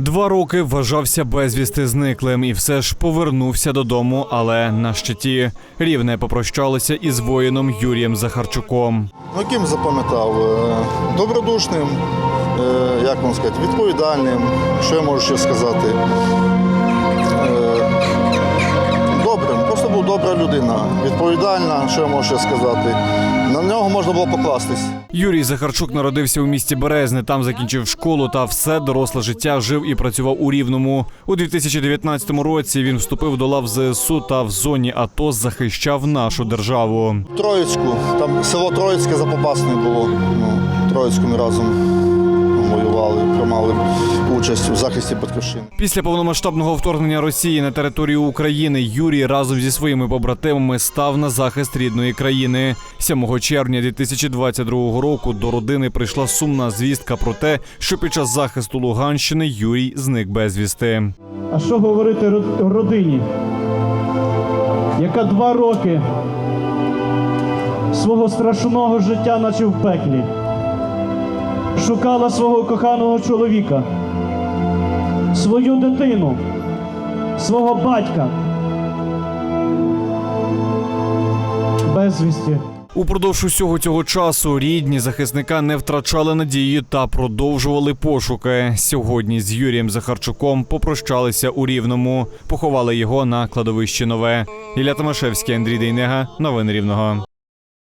Два роки вважався безвісти зниклим і все ж повернувся додому, але на щиті рівне попрощалися із воїном Юрієм Захарчуком. Ну, запам'ятав? Е, Добродушним, е, як вам сказати, відповідальним. Що я можу ще сказати? Добра людина, відповідальна, що я можу сказати. На нього можна було покластись. Юрій Захарчук народився у місті Березне. Там закінчив школу та все доросле життя жив і працював у Рівному. У 2019 році він вступив до лав ЗСУ та в зоні АТО захищав нашу державу. Троїцьку, там село Троїцьке за Попасною було. Ну, Троїцьку ми разом участь у захисті Батьківщини. Після повномасштабного вторгнення Росії на територію України Юрій разом зі своїми побратимами став на захист рідної країни. 7 червня 2022 року до родини прийшла сумна звістка про те, що під час захисту Луганщини Юрій зник безвісти. А що говорити родині, яка два роки свого страшного життя, наче в пеклі, шукала свого коханого чоловіка, свою дитину, свого батька. Безвісті. Упродовж усього цього часу рідні захисника не втрачали надії та продовжували пошуки. Сьогодні з Юрієм Захарчуком попрощалися у Рівному, поховали його на кладовищі Нове. Ілля Томашевський, Андрій Дейнега. Новини Рівного.